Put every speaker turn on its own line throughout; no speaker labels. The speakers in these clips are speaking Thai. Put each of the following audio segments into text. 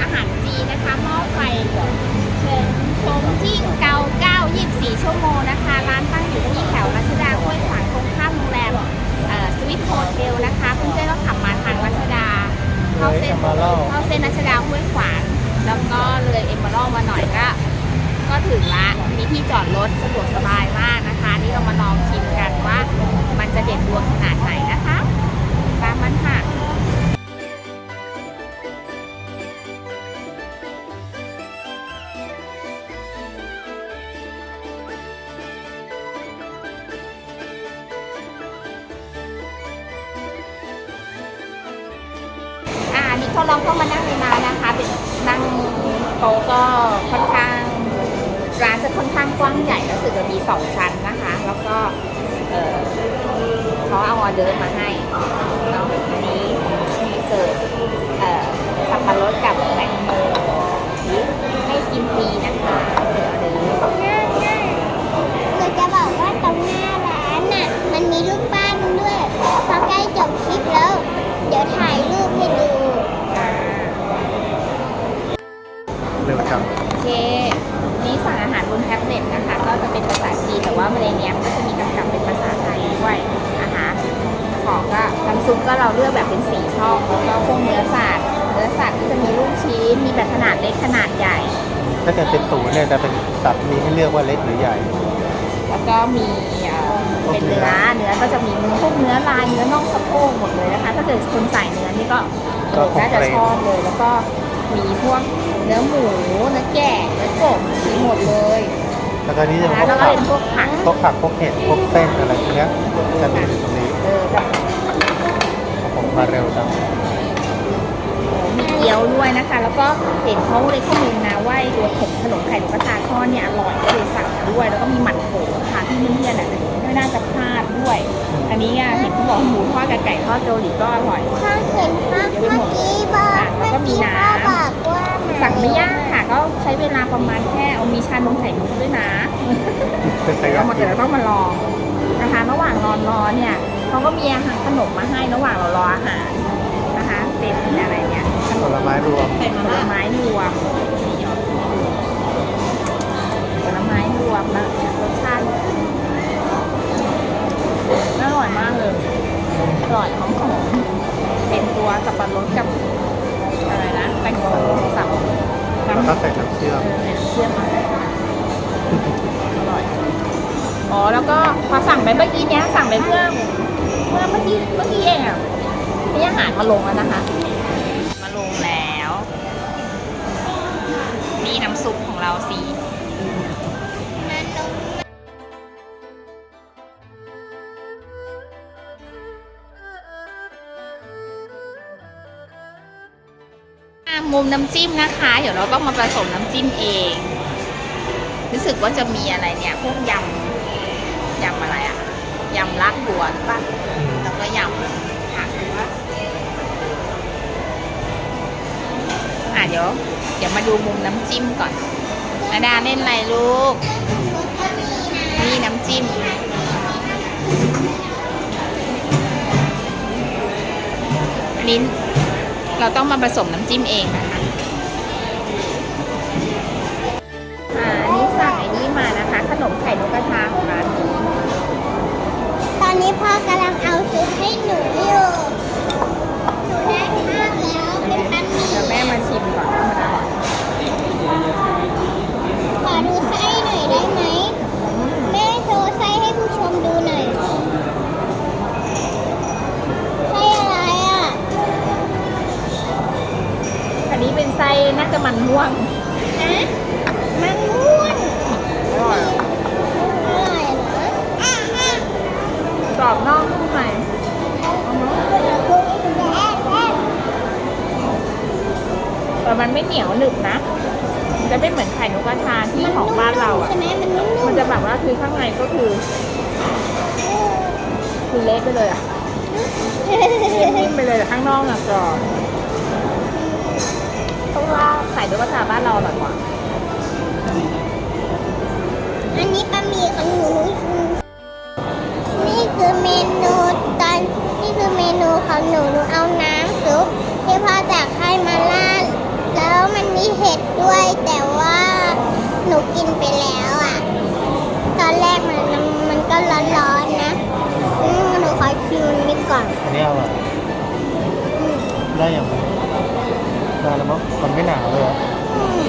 อาหารจีนนะคะหม้อไฟเชิญชมที่เกาเก้ายี่สี่ชั่วโมงนะคะ ร้านตั้งอยู่ที่แถว อ่าอันนี้เขาลองเข้ามานั่งในร้านนะคะเป็นนั่งโต๊ะก็ค่อนข้างร้านจะค่อนข้างกว้างใหญ่แล้วสึกจะมีสองชั้นนะคะ แล้วก็เขาเอาออเดอร์มาให้แล้วอันนี้มีเสิร์ฟสับปะรดกับแตง
ว่าใน
เนี้ยมันก็จะมีกำกับเป็นภาษาไทยด้วยนะคะของก็น้ำซุปก็เราเลือกแบบเป็นสีช่องแล้วก็พวกเนื้อสัตว์เนื้อสัตว์ก็จะมีลูกชิ้นมีแบบขนาดเล็กขนาดใหญ่
ถ้าเกิดเป็นศูนย์เนี่ยจะเป็นสัตว์มีให้เลือกว่าเล็กหรือใหญ่
แล้วก็มีเอ่อเป็นเนื้อเนื้อก็จะมีเนื้อพวกเนื้อลายเนื้อน่องสะโพกหมดเลยนะคะ ถ้าเกิดคนใส่เนื้อนี่ก็
ก็คง
น่าจะ
เกรง
ชอบเลยแล้วก็มีพวกเนื้อหมูเนื้อแกะเนื้อกบมีหมดเลย
แล้วก็นี่จะ
นะ
เป็น
แล้วก็
พวกผัก
เป็นพวกผัก
พวกผักพวกเห็ดพวกเส้นอะไรพวกเนี้ยจะมีอยู่ตรงนี้
เออแบบ
ผมมาเร็วจัง
มีเกี๊ยวด้วยนะคะ แล้วก็เห็นเขาเลยข้อมูลนะว่าไอ้ตัวขนขนมไข่นกกระทาทอดเนี่ยอร่อยก็เลยสั่งมาด้วย แล้วก็มีหมั่นโถค่ะที่เพื่อนๆอะไม่น่าจะพลาดด้วย อันนี้อะเห็นเขาบอกหมูทอดกับไก่ทอดเกาหลีก็อร่อย
ถ้าเห็นเมื่อเมื่อกี้บอกเมื่อกี้พ่อบอกว่า
สั่งไม่ยากค่ะ ก็ใช้เวลาประมาณแค่เอามีชานมไข่มุกด้วยนะ
เป็นไป
เดี๋ยว
ได้
เรามาเดี๋ยวเราต้องมาลองนะคะ ระหว่างรอรอเนี่ยเขาก็มีอาหารขนมมาให้ระหว่างเรารออาหารนะคะ เป็นอะไรเนี่ย
ผลไม้รวม
ผลไม้รวม อ๋อแล้
วก็
พอสั่งไปเมื่อกี้เนี้ยสั่งไปเมื่อเมื่อเมื่อกี้เมื่อกี้เองอะนี่อาหารมาลงแล้วนะคะ มาลงแล้วนี่น้ำซุปของเราสิ
มันลง
อะมุมน้ำจิ้มนะคะ เดี๋ยวเราต้องมาผสมน้ำจิ้มเอง รู้สึกว่าจะมีอะไรเนี่ย พวกยำ ยำอะไรอะยำรากบัวหรือปะแล้วก็ยำผักหรือปะอะเดี๋ยว เดี๋ยวมาดูมุมน้ำจิ้มก่อนนาดาเล่นอะไรลูก นี่น้ำจิ้ม อันนี้เราต้องมาผสมน้ำจิ้มเองนะคะ
พ่อกำลังเอาซื้อให้หนูอยู่หนูได้ข้าวแล้วเป็นบะหมี่
เดี๋ยวแม่มาชิมก่อนว่ามันอร่อย
ขอดูไส้หน่อยได้ไหม แม่โชว์ไส้ให้ผู้ชมดูหน่อยไส้อะไรอะ
อันนี้เป็นไส้น่าจะมันม่วง
ฮะมันม่วน
อร่อย
อร่อยเหรออะอะ
ก รอบนอกนุ่มในแต่มันไม่เหนียวหนึบนะ จะไม่เหมือนไข่นกกระทาที่ของบ้านเราอะ
มัน
จะแบบว่าคือข้างในก็คือ คือเละไปเลยอะนิ่มไปเลยแต่ข้างนอกอะกรอบต้องว่าไข่นกกระทาบ้านเราอร่อยกว่า
อันนี้บะหมี่ของหนู คือเมนูตอนนี่คือเมนูของหนูหนูเอาน้ำซุปที่พ่อจากให้มาราดแล้วมันมีเห็ดด้วย แต่ว่าหนูกินไปแล้วอะ ตอนแรกมันมันก็ร้อนๆนะอืมหนูขอชิมนิดก่อน
อันนี้อร่อย
อืม
ได้อย่างไรนานแล้วมั้งมันไม่หนาวเลยอะ
อืม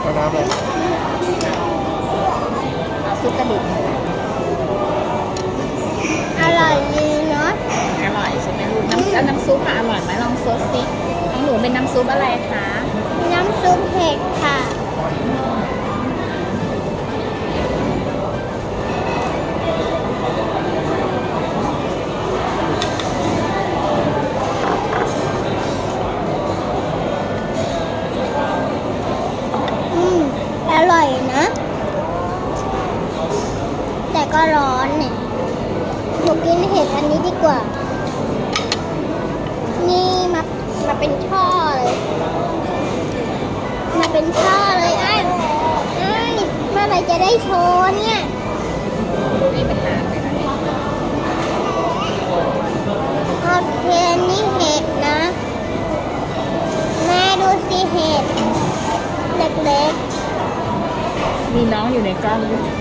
เอาน้ำอะไร
เอา ซุปกระดูกหมู
อร่อยดีเนาะ
อร่อยใช่ไหมลูกน้ำแล้วน้ำซุปอะอร่อยไหมลองซดสิของหนูเป็นน้ำซุปอะไรคะ
น้ำซุปเห็ดค่ะ อืมอร่อยนะแต่ก็ ร้อนเนี่ยหนูกินเห็ดอันนี้ดีกว่า นี่มามาเป็นช่อเลย มาเป็นช่อเลยไอ้ไอ้เมื่อไรจะได้โชว์เนี่ย
มีปัญหาไหมคะ
โอเคนี่เห็ดนะ แม่ดูสิเห็ดเล็ก
มีน้องอยู่ในกล้องด้วย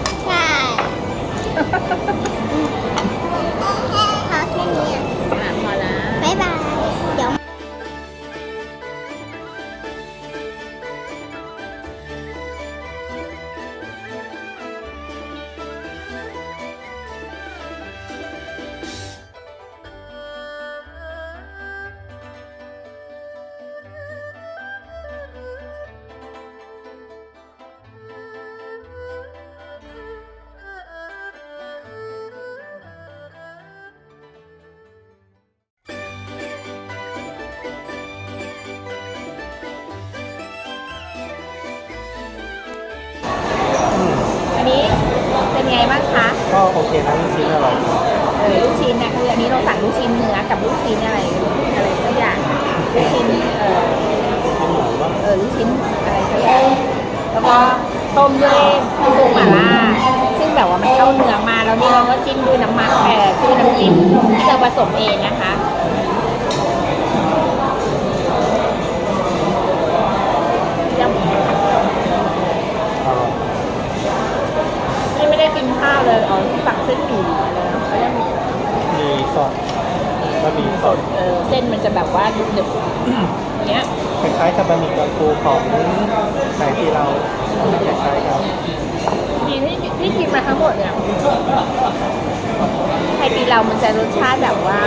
ไงบ้างคะ
ก็โอเคนะลูกชิ้นอร่อย
เออลูกชิ้นเนี่ยคืออันนี้เราสั่งลูกชิ้นเนื้อกับลูกชิ้นอะไรอะไรสักอย่างลูกชิ้นเออ
ชิ้นหมูว่า
เออลูกชิ้นอะไรสักอย่างแล้วก็ต้มด้วยซุปหม่าล่าซึ่งแบบว่ามันเข้าเนื้อมาแล้วนี่เราก็จิ้มด้วยน้ำมันแต่คือน้ำจิ้มที่เราผสมเองนะคะ ข้าวเลยอ๋อสั่งเส้นหมี่มาเลยเขาเรียกหมี่
มีสดบะหมี่สด
เออเส้นมันจะแบบว่าดึบๆอย่างเงี้ย
คล้ายๆกับบะหมี่กังฟูของไหนที่เราคล้ายๆกัน
ที่ที่ที่กินมาทั้งหมดเนี่ยไทยปีเรามันจะรสชาติแบบว่า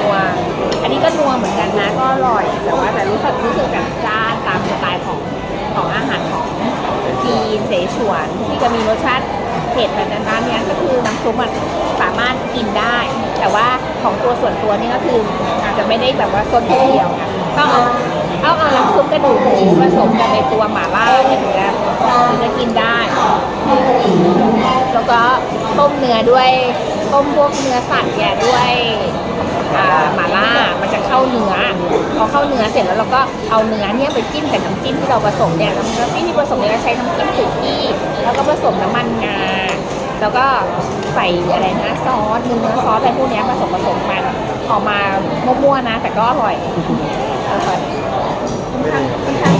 นัวๆอันนี้ก็นัวเหมือนกันนะก็อร่อย แต่ว่าแต่รู้สึกรู้สึกแบบจ้านตามสไตล์ของของอาหารของจีนเสฉวนที่จะมีรสชาติ เผ็ดแบบนั้นเนี่ยก็คือน้ำซุปมันสามารถกินได้ แต่ว่าของตัวส่วนตัวนี่ก็คืออาจจะไม่ได้แบบว่าซดทีเดียวนะต้องเอาเอาเอาน้ำซุปกระดูกหมูผสมกันในตัวหม่าล่าเนี่ยถึงจะถึงจะกินได้ แล้วก็ต้มเนื้อด้วยต้มพวกเนื้อสัตว์เนี่ยด้วย อ่าหม่าล่ามันจะเข้าเนื้อ พอเข้าเนื้อเสร็จแล้วเราก็เอาเนื้อเนี่ยไปจิ้มกับน้ำจิ้มที่เราผสมเนี่ยน้ำจิ้มที่ผสมเนี่ยเราใช้น้ำจิ้มสุกี้แล้วก็ผสมน้ำมันงาแล้วก็ใส่อะไรนะซอสเนื้อซอสอะไรพวกเนี้ยผสมผสมมันออกมามั่วๆนะ แต่ก็อร่อยอร่อยค่อนข้างค่อน